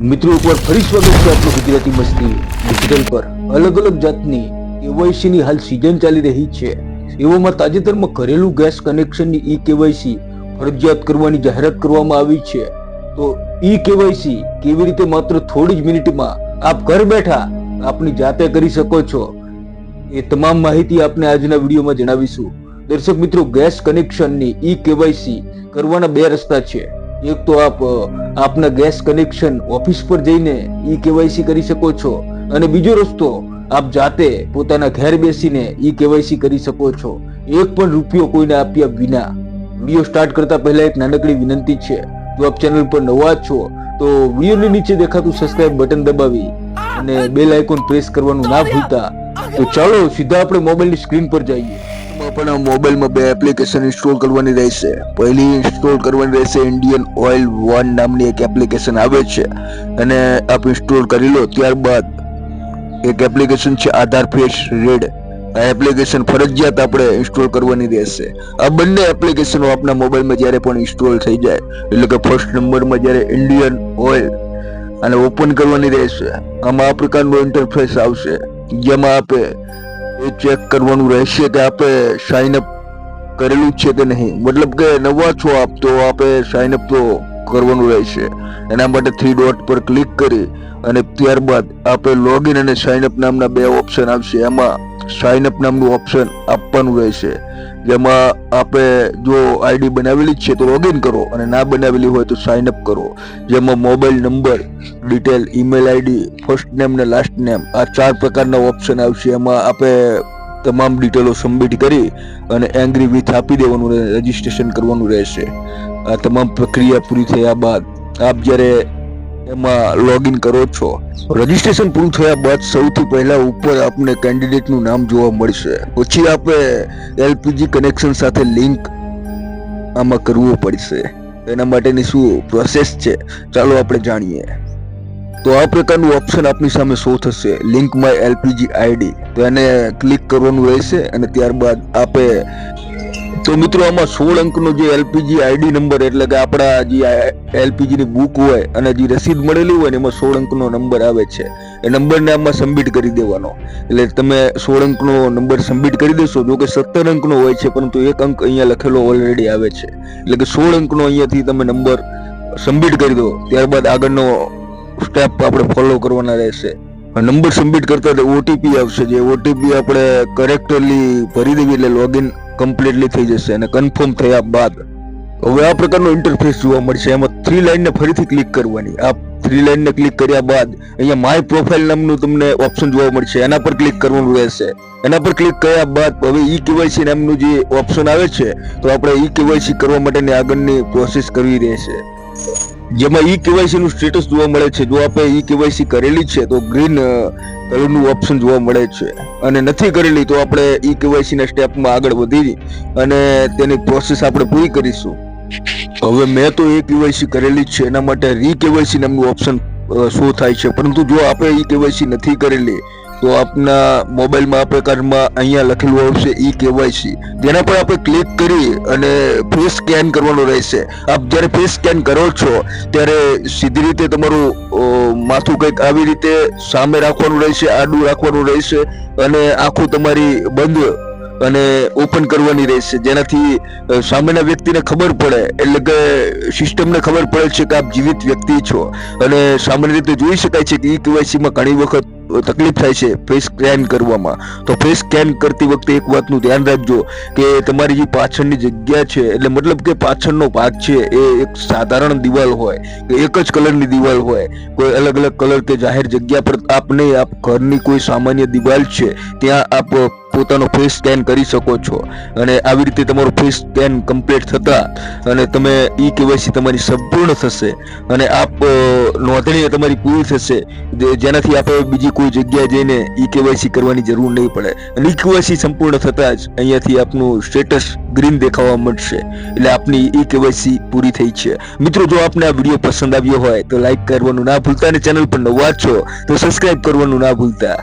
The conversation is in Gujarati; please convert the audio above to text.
મિત્રો એકવાર ફરી સ્વાગત છે આપણું ગુજરાતી મસ્તી ડિજિટલ પર. અલગ અલગ જાતની કેવાયસીની હાલ સિઝન ચાલી રહી છે. એવામાં તાજેતરમાં ઘરેલું ગેસ કનેક્શનની ઈ કેવાયસી ફરજિયાત કરવાની જાહેરાત કરવામાં આવી છે. તો ઈ કેવાયસી કેવી રીતે માત્ર થોડી જ મિનિટમાં આપ ઘર બેઠા આપની જાતે કરી શકો છો એ તમામ માહિતી આપને આજના વિડીયોમાં જણાવીશું. દર્શક મિત્રો, ગેસ કનેક્શનની ઈ કેવાયસી કરવાના બે રસ્તા છે. એક તો આપ આપના ગેસ કનેક્શન ઓફિસ પર જઈને ઈ કેવાયસી કરી શકો છો. અને બીજો રસ્તો, આપ જાતે પોતાના ઘેર બેસીને ઈ કેવાયસી કરી શકો છો. એક પણ રૂપિયો કોઈને આપ્યા વિના. વીડિયો સ્ટાર્ટ કરતા પહેલા એક નાનકડી વિનંતી છે. જો આપ ચેનલ પર નવા છો, તો વિડીયોની નીચે દેખાતું સબસ્ક્રાઇબ બટન દબાવી અને બેલ આઇકોન પ્રેસ કરવાનું ના ભૂલતા. તો ચાલો સીધા આપણે મોબાઈલની સ્ક્રીન પર જઈએ. આપણા મોબાઈલમાં બે એપ્લિકેશન ઇન્સ્ટોલ કરવાની રહેશે. પહેલી ઇન્સ્ટોલ કરવાની રહેશે ઇન્ડિયન ઓઇલ વન નામની એક એપ્લિકેશન આવે છે અને આપ ઇન્સ્ટોલ કરી લો ત્યારબાદ એક એપ્લિકેશન છે આધાર ફેસ રેડ આ એપ્લિકેશન ફરજિયાત આપણે ઇન્સ્ટોલ કરવાની રહેશે. આ બંને એપ્લિકેશનો આપણા મોબાઈલમાં જ્યારે પણ ઇન્સ્ટોલ થઈ જાય, એટલે કે ફર્સ્ટ નંબરમાં જ્યારે ઇન્ડિયન ઓઇલ અને ઓપન કરવાની રહેશે, આમાં આ પ્રકારનો ઇન્ટરફેસ આવશે, જેમાં આપે એ ચેક કરવાનું રહેશે કે આપે સાઇન અપ કરેલું છે કે નહીં? મતલબ કે નવા છો આપ, તો આપે સાઇન અપ તો કરવાનું રહેશે. એના માટે થ્રી ડોટ પર ક્લિક કરી અને ત્યારબાદ આપે લોગિન અને સાઇન અપ નામના બે ઓપ્શન આવશે. એમાં સાઇન અપ નામનું ઓપ્શન આપવાનું રહેશે. જેમાં આપે જો આઈડી બનાવેલી જ છે તો લોગિન કરો અને ના બનાવેલી હોય તો સાઇન અપ કરો. જેમાં mobile number detail email ID first name ને લાસ્ટ નેમ આ ચાર પ્રકારના ઓપ્શન આવશે. એમાં આપે તમામ ડિટેલો સબમિટ કરી અને એંગ્રી વિથ આપી દેવાનું રજીસ્ટ્રેશન કરવાનું રહેશે. આ તમામ પ્રક્રિયા પૂરી થયા બાદ આપ જ્યારે એમાં લોગિન કરો છો. રજિસ્ટ્રેશન પૂરું થયા બાદ સૌથી પહેલા ઉપર આપને કેન્ડિડેટનું નામ જોવા મળશે. પછી આપે એલપીજી કનેક્શન સાથે લિંક આમાં કરવું પડશે. એના માટેની શું પ્રોસેસ છે ચાલો આપણે જાણીએ. તો આ પ્રકારનું ઓપ્શન આપની સામે શો થશે. લિંક માય એલપીજી આઈડી તો એને ક્લિક કરવાનું રહેશે અને ત્યારબાદ આપે તો મિત્રો, આમાં સોળ અંકનો જે એલપીજી આઈડી નંબર એટલે કે આપણા જે એલપીજીની બુક હોય અને જે રસીદ મળેલી હોય ને એમાં સોળ અંકનો નંબર આવે છે. એ નંબરને આમાં સબમિટ કરી દેવાનો. એટલે તમે સોળ અંકનો નંબર સબમિટ કરી દેશો, જો કે સત્તર અંકનો હોય છે, પરંતુ એક અંક અહીંયા લખેલો ઓલરેડી આવે છે. એટલે કે સોળ અંકનો અહીંયાથી તમે નંબર સબમિટ કરી દો, ત્યારબાદ આગળનો સ્ટેપ આપણે ફોલો કરવાના રહેશે. નંબર સબમિટ કરતા ઓટીપી આવશે. જે ઓટીપી આપણે કરેક્ટલી ભરી દેવી એટલે લોગિન કમ્પ્લીટલી થઈ જશે અને કન્ફર્મ થયા બાદ હવે આ પ્રકારનો ઇન્ટરફેસ જોવા મળશે. એમાં થ્રી લાઈનને ફરીથી ક્લિક કરવાની. આ થ્રી લાઈનને ક્લિક કર્યા બાદ અહીંયા માય પ્રોફાઇલ નામનું તમને ઓપ્શન જોવા મળશે. એના પર ક્લિક કરવાનું રહેશે. એના પર ક્લિક કર્યા બાદ હવે ઈ કેવાયસી નામનું જે ઓપ્શન આવે છે, તો આપણે ઈ કેવાયસી કરવા માટેની આગળની પ્રોસેસ કરવી રહેશે. જેમાં ઈ કેવાયસી નું સ્ટેટસ જોવા મળે છે. જો આપણે ઈ કેવાયસી કરેલી છે, તો ગ્રીન કલરનું ઓપ્શન જોવા મળે છે. અને નથી કરેલી, તો આપણે ઈ કેવાયસી ના સ્ટેપમાં આગળ વધી અને તેની પ્રોસેસ આપણે પૂરી કરીશું. હવે મેં તો એ કેવાયસી કરેલી છે, એના માટે રી કેવાયસી નામનું ઓપ્શન શો થાય છે. પરંતુ જો આપણે ઈ કેવાયસી નથી કરેલી તો આપના મોબાઈલમાં આ પ્રકારમાં અહીંયા લખેલું આવશે, ઈ કેવાયસી. તેના પર આપણે ક્લિક કરી અને ફેસ સ્કેન કરવાનું રહેશે. આપ જ્યારે ફેસ સ્કેન કરો છો, ત્યારે સીધી રીતે તમારું માથું કંઈક આવી રીતે સામે રાખવાનું રહેશે, આડું રાખવાનું રહેશે અને આખું તમારી બંધ અને ઓપન કરવાની રહેશે. જેનાથી સામેના વ્યક્તિને ખબર પડે. એટલે કે સિસ્ટમને ખબર પડે છે કે આપ જીવિત વ્યક્તિ છો. અને સામાન્ય રીતે જોઈ શકાય છે કે ઈ કેવાયસીમાં ઘણી વખત તકલીફ થાય છે ફેસ સ્કેન કરવામાં. તો ફેસ સ્કેન કરતી વખતે એક વાતનું ધ્યાન રાખજો કે તમારી જે પાછળની જગ્યા છે, એટલે મતલબ કે પાછળનો ભાગ છે, એ એક સાધારણ દિવાલ હોય કે એક જ કલરની દિવાલ હોય. કોઈ અલગ અલગ કલર કે જાહેર જગ્યા પર આપને આપ ઘરની કોઈ સામાન્ય દિવાલ છે, ત્યાં આપ પોતાનો ફેસ સ્કેન કરી શકો છો. અને આવી રીતે તમારો ફેસ સ્કેન કમ્પ્લીટ થતાં અને તમે ઈ કેવાયસી તમારી સંપૂર્ણ થશે. અને આપ નોંધણી તમારી પૂરી થશે. જેનાથી આપણે બીજી કોઈ જગ્યાએ જઈને ઈ કેવાયસી કરવાની જરૂર નહીં પડે. અને ઈ કેવાયસી સંપૂર્ણ થતાં જ અહીંયાથી આપનું સ્ટેટસ ગ્રીન દેખાવા મળશે. એટલે આપની ઈ કેવાયસી પૂરી થઈ છે. મિત્રો, જો આપને આ વીડિયો પસંદ આવ્યો હોય તો લાઈક કરવાનું ના ભૂલતા અને ચેનલ પર નવા છો તો સબસ્ક્રાઇબ કરવાનું ના ભૂલતા.